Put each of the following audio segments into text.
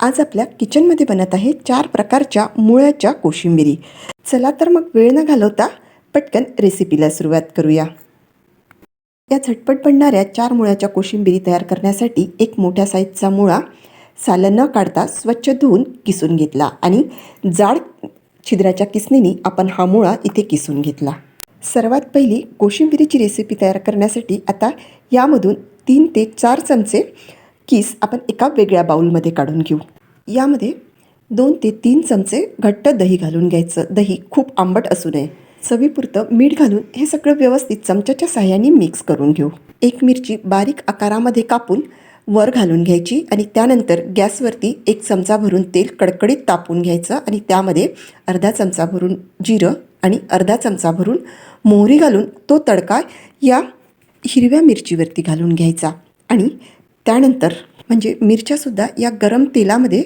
आज आपल्या किचनमध्ये बनत आहे चार प्रकारच्या मुळ्याच्या कोशिंबिरी. चला तर मग वेळ न घालवता पटकन रेसिपीला सुरुवात करूया. या झटपट बनणाऱ्या चार मुळ्याच्या कोशिंबिरी तयार करण्यासाठी एक मोठ्या साईजचा मुळा सालं न काढता स्वच्छ धुवून किसून घेतला आणि जाड छिद्राच्या किसणीने आपण हा मुळा इथे किसून घेतला. सर्वात पहिली कोशिंबिरीची रेसिपी तयार करण्यासाठी आता यामधून तीन ते चार चमचे किस आपण एका वेगळ्या बाउलमध्ये काढून घेऊ. यामध्ये दोन ते तीन चमचे घट्ट दही घालून घ्यायचं. दही खूप आंबट असू नये. चवीपुरतं मीठ घालून हे सगळं व्यवस्थित चमच्याच्या साह्याने मिक्स करून घेऊ. एक मिरची बारीक आकारामध्ये कापून वर घालून घ्यायची आणि त्यानंतर गॅसवरती एक चमचा भरून तेल कडकडीत तापून घ्यायचं आणि त्यामध्ये अर्धा चमचा भरून जिरं आणि अर्धा चमचा भरून मोहरी घालून तो तडका या हिरव्या मिरचीवरती घालून घ्यायचा. आणि त्यानंतर म्हणजे मिरच्यासुद्धा या गरम तेलामध्ये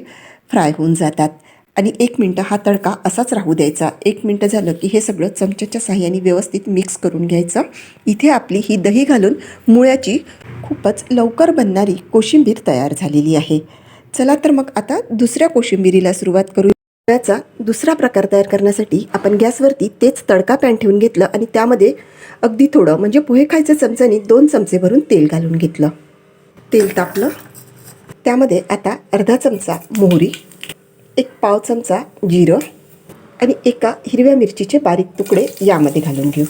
फ्राय होऊन जातात. आणि एक मिनटं हा तडका असाच राहू द्यायचा. एक मिनटं झालं की हे सगळं चमच्याच्या साह्याने व्यवस्थित मिक्स करून घ्यायचं. इथे आपली ही दही घालून मुळ्याची खूपच लवकर बनणारी कोशिंबीर तयार झालेली आहे. चला तर मग आता दुसऱ्या कोशिंबिरीला सुरुवात करू. मुळ्याचा दुसरा प्रकार तयार करण्यासाठी आपण गॅसवरती तेच तडका पॅन ठेवून घेतलं आणि त्यामध्ये अगदी थोडं म्हणजे पोहे खायचं चमच्याने दोन चमचे भरून तेल घालून घेतलं. तेल तापलं. त्यामध्ये आता अर्धा चमचा मोहरी एक पाव चमचा जिरं आणि एका हिरव्या मिरचीचे बारीक तुकडे यामध्ये घालून घेऊ.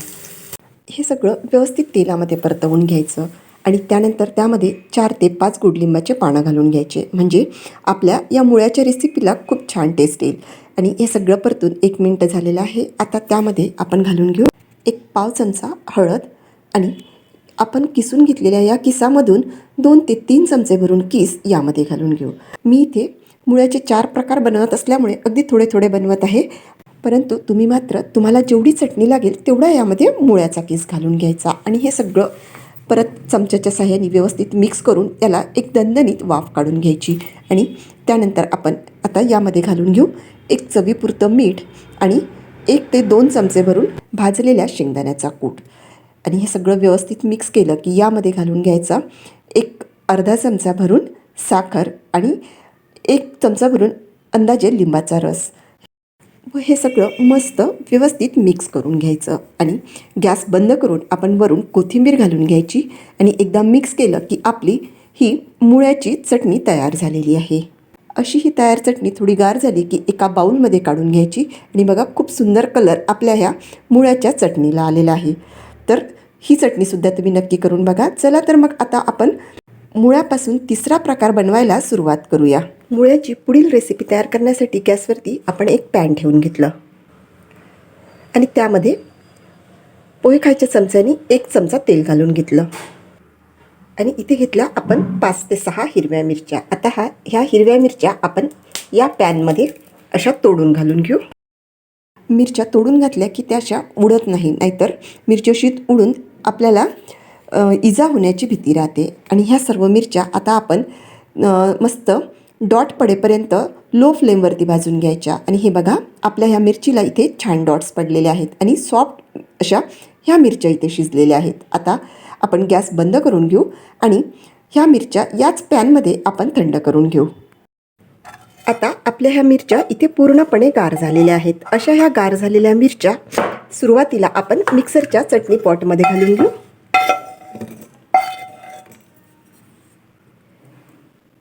हे सगळं व्यवस्थित तेलामध्ये परतवून घ्यायचं आणि त्यानंतर त्यामध्ये चार ते पाच गोडलिंबाचे पानं घालून घ्यायचे. म्हणजे आपल्या या मुळ्याच्या रेसिपीला खूप छान टेस्ट येईल. आणि हे सगळं परतून एक मिनटं झालेलं आहे. आता त्यामध्ये आपण घालून घेऊ एक पाव चमचा हळद आणि आपण किसून घेतलेल्या या किसामधून दोन ते तीन चमचे भरून किस यामध्ये घालून घेऊ. मी इथे मुळ्याचे चार प्रकार बनवत असल्यामुळे अगदी थोडे थोडे बनवत आहे. परंतु तुम्ही मात्र तुम्हाला जेवढी चटणी लागेल तेवढा यामध्ये मुळ्याचा किस घालून घ्यायचा. आणि हे सगळं परत चमच्याच्या साह्याने व्यवस्थित मिक्स करून त्याला एक दणदणीत वाफ काढून घ्यायची. आणि त्यानंतर आपण आता यामध्ये घालून घेऊ एक चवीपुरतं मीठ आणि एक ते दोन चमचे भरून भाजलेल्या शेंगदाण्याचा कूट. आणि हे सगळं व्यवस्थित मिक्स केलं की यामध्ये घालून घ्यायचा एक अर्धा चमचा भरून साखर आणि एक चमचा भरून अंदाजे लिंबाचा रस. व हे सगळं मस्त व्यवस्थित मिक्स करून घ्यायचं आणि गॅस बंद करून आपण वरून कोथिंबीर घालून घ्यायची आणि एकदा मिक्स केलं की आपली ही मुळ्याची चटणी तयार झालेली आहे. अशी ही तयार चटणी थोडी गार झाली की एका बाऊलमध्ये काढून घ्यायची आणि बघा खूप सुंदर कलर आपल्या ह्या मुळ्याच्या चटणीला आलेला आहे. तर ही चटणीसुद्धा तुम्ही नक्की करून बघा. चला तर मग आता आपण मुळ्यापासून तिसरा प्रकार बनवायला सुरुवात करूया. मुळ्याची पुढील रेसिपी तयार करण्यासाठी गॅसवरती आपण एक पॅन ठेवून घेतलं. आणि त्यामध्ये पोहे खायच्या चमच्याने एक चमचा तेल घालून घेतलं. आणि इथे घेतला आपण पाच ते सहा हिरव्या मिरच्या. आता हा ह्या हिरव्या मिरच्या आपण या पॅनमध्ये अशा तोडून घालून घेऊ. मिरच्या तोडून घातल्या की त्या अशा उडत नाही. नाहीतर मिरच्याशीत उडून आपल्याला इजा होण्याची भीती राहते. आणि ह्या सर्व मिरच्या आता आपण मस्त डॉट पडेपर्यंत लो फ्लेमवरती भाजून घ्यायच्या. आणि हे बघा आपल्या ह्या मिरचीला इथे छान डॉट्स पडलेले आहेत. आणि सॉफ्ट अशा ह्या मिरच्या इथे शिजलेल्या आहेत. आता आपण गॅस बंद करून घेऊ आणि ह्या मिरच्या याच पॅनमध्ये आपण थंड करून घेऊ. आता आपल्या ह्या मिरच्या इथे पूर्णपणे गार झालेल्या आहेत. अशा ह्या गार झालेल्या मिरच्या सुरुवातीला आपण मिक्सरच्या चटणी पॉटमध्ये घालून घेऊ.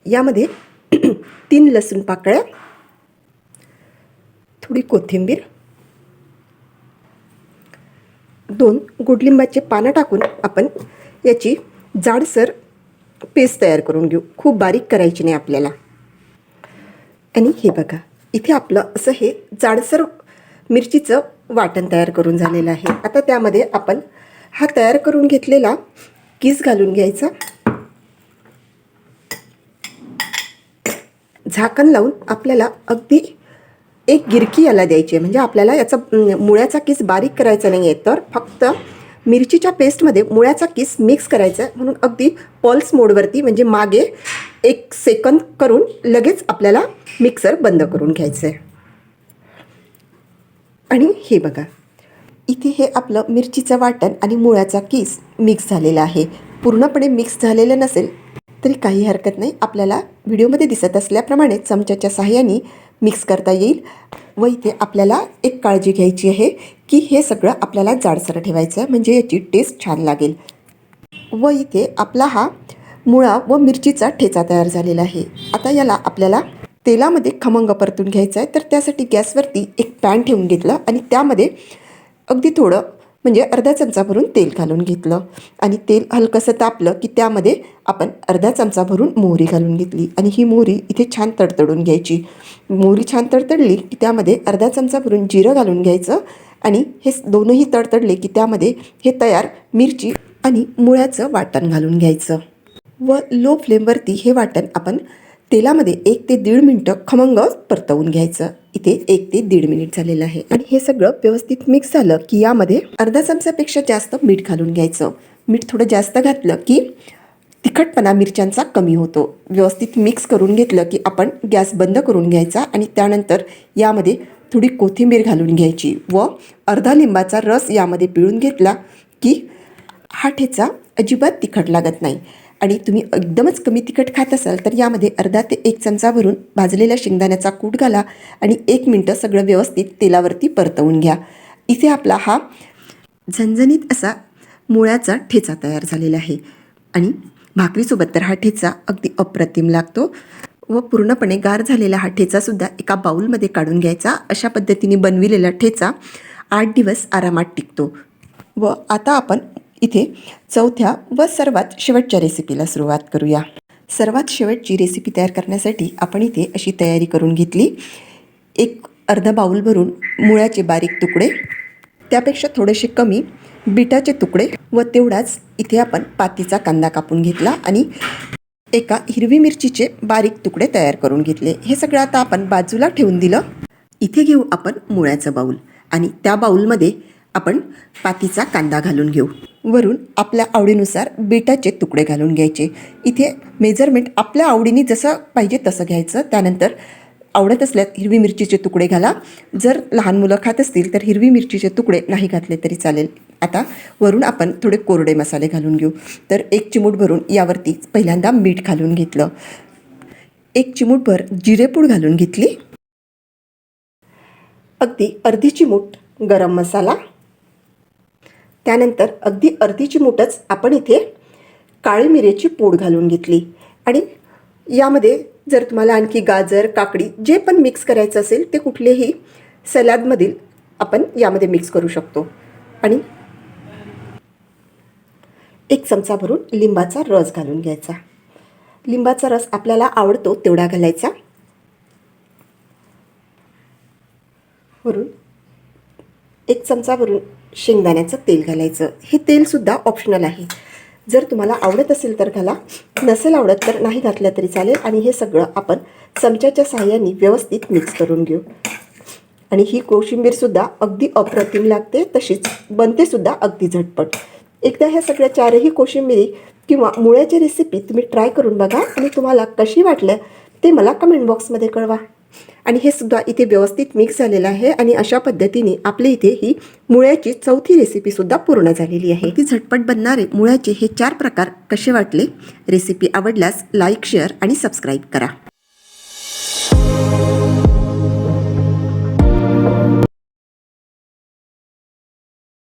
यामध्ये तीन लसूण पाकळ्या थोडी कोथिंबीर दोन गोडलिंबाचे पानं टाकून आपण याची जाडसर पेस्ट तयार करून घेऊ. खूप बारीक करायची नाही आपल्याला. आणि हे बघा इथे आपलं असं हे जाडसर मिरचीचं वाटण तयार करून झालेलं आहे. आता त्यामध्ये आपण हा तयार करून घेतलेला किस घालून घ्यायचा. झाकण लावून आपल्याला अगदी एक गिरकी याला द्यायची आहे. म्हणजे आपल्याला याचा मुळ्याचा किस बारीक करायचा नाही आहे तर फक्त मिरचीच्या पेस्टमध्ये मुळ्याचा किस मिक्स करायचा आहे. म्हणून अगदी पल्स मोडवरती म्हणजे मागे एक सेकंद करून लगेच आपल्याला मिक्सर बंद करून घ्यायचं आहे आणि हे बघा इथे हे आपलं मिरचीचं वाटण आणि मुळ्याचा किस मिक्स झालेला आहे. पूर्णपणे मिक्स झालेलं नसेल तरी काही हरकत नाही. आपल्याला व्हिडिओमध्ये दिसत असल्याप्रमाणे चमच्याच्या सहाय्याने मिक्स करता येईल व इथे आपल्याला एक काळजी घ्यायची आहे की हे सगळं आपल्याला जाडसर ठेवायचं आहे म्हणजे याची टेस्ट छान लागेल. व इथे आपला हा मुळा व मिरचीचा ठेचा तयार झालेला आहे. आता याला आपल्याला तेलामध्ये खमंग परतून घ्यायचं आहे. तर त्यासाठी गॅसवरती एक पॅन ठेवून घेतलं आणि त्यामध्ये अगदी थोडं म्हणजे अर्धा चमचा भरून तेल घालून घेतलं. आणि तेल हलकंसं तापलं की त्यामध्ये आपण अर्धा चमचा भरून मोहरी घालून घेतली. आणि ही मोहरी इथे छान तडतडून घ्यायची. मोहरी छान तडतडली की त्यामध्ये अर्धा चमचा भरून जिरं घालून घ्यायचं. आणि हे दोनही तडतडले की त्यामध्ये हे तयार मिरची आणि मुळ्याचं वाटण घालून घ्यायचं. व लो फ्लेमवरती हे वाटण आपण तेलामध्ये एक ते दीड मिनटं खमंग परतवून घ्यायचं. इथे एक ते दीड मिनिट झालेलं आहे. आणि हे सगळं व्यवस्थित मिक्स झालं की यामध्ये अर्धा चमचापेक्षा जास्त मीठ घालून घ्यायचं. मीठ थोडं जास्त घातलं की तिखटपणा मिरच्यांचा कमी होतो. व्यवस्थित मिक्स करून घेतलं की आपण गॅस बंद करून घ्यायचा आणि त्यानंतर यामध्ये थोडी कोथिंबीर घालून घ्यायची व अर्धा लिंबाचा रस यामध्ये पिळून घेतला की हा ठेचा अजिबात तिखट लागत नाही. आणि तुम्ही एकदमच कमी तिखट खात असाल तर यामध्ये अर्धा ते एक चमचा भरून भाजलेल्या शेंगदाण्याचा कूट घाला आणि एक मिनटं सगळं व्यवस्थित तेलावरती परतवून घ्या. इथे आपला हा झणझणीत असा मुळ्याचा ठेचा तयार झालेला आहे. आणि भाकरीसोबत तर हा ठेचा अगदी अप्रतिम लागतो व पूर्णपणे गार झालेला हा ठेचासुद्धा एका बाऊलमध्ये काढून घ्यायचा. अशा पद्धतीने बनविलेला ठेचा आठ दिवस आरामात टिकतो. व आता आपण इथे चौथ्या व सर्वात शेवटच्या रेसिपीला सुरुवात करूया. सर्वात शेवटची रेसिपी तयार करण्यासाठी आपण इथे अशी तयारी करून घेतली. एक अर्धा बाऊल भरून मुळ्याचे बारीक तुकडे त्यापेक्षा थोडेसे कमी बिटाचे तुकडे व तेवढाच इथे आपण पातीचा कांदा कापून घेतला आणि एका हिरवी मिरचीचे बारीक तुकडे तयार करून घेतले. हे सगळं आता आपण बाजूला ठेवून दिलं. इथे घेऊ आपण मुळ्याचं बाऊल आणि त्या बाऊलमध्ये आपण पातीचा कांदा घालून घेऊ. वरून आपल्या आवडीनुसार बीटाचे तुकडे घालून घ्यायचे. इथे मेजरमेंट आपल्या आवडीने जसं पाहिजे तसं घ्यायचं. त्यानंतर आवडत असल्यास हिरवी मिरचीचे तुकडे घाला. जर लहान मुलं खात असतील तर हिरवी मिरचीचे तुकडे नाही घातले तरी चालेल. आता वरून आपण थोडे कोरडे मसाले घालून घेऊ. तर एक चिमूट भरून यावरती पहिल्यांदा मीठ घालून घेतलं. एक चिमूटभर जिरेपूड घालून घेतली. अगदी अर्धी चिमूट गरम मसाला. त्यानंतर अगदी अर्धी चिमूटच आपण इथे काळी मिरेची पूड घालून घेतली. आणि यामध्ये जर तुम्हाला आणखी गाजर काकडी जे पण मिक्स करायचं असेल ते कुठलेही सलादमधील आपण यामध्ये मिक्स करू शकतो. आणि एक चमचा भरून लिंबाचा रस घालून घ्यायचा. लिंबाचा रस आपल्याला आवडतो तेवढा घालायचा. वरून एक चमचा भरून शेंगदाण्याचं तेल घालायचं. हे तेलसुद्धा ऑप्शनल आहे. जर तुम्हाला आवडत असेल तर घाला. नसेल आवडत तर नाही घातलं तरी चालेल आणि हे सगळं आपण चमच्याच्या साहाय्याने व्यवस्थित मिक्स करून घेऊ. आणि ही कोशिंबीरसुद्धा अगदी अप्रतिम लागते. तशीच बनतेसुद्धा अगदी झटपट. एकदा ह्या सगळ्या चारही कोशिंबिरी किंवा मुळ्याची रेसिपी तुम्ही ट्राय करून बघा आणि तुम्हाला कशी वाटलं ते मला कमेंट बॉक्समध्ये कळवा. आणि हे सुद्धा इथे व्यवस्थित मिक्स झालेलं आहे आणि अशा पद्धतीने आपल्या इथे ही मुळ्याची चौथी रेसिपी सुद्धा पूर्ण झालेली आहे. ती झटपट बनणारे मुळ्याचे हे चार प्रकार कसे वाटले? रेसिपी आवडल्यास लाईक शेअर आणि सबस्क्राईब करा.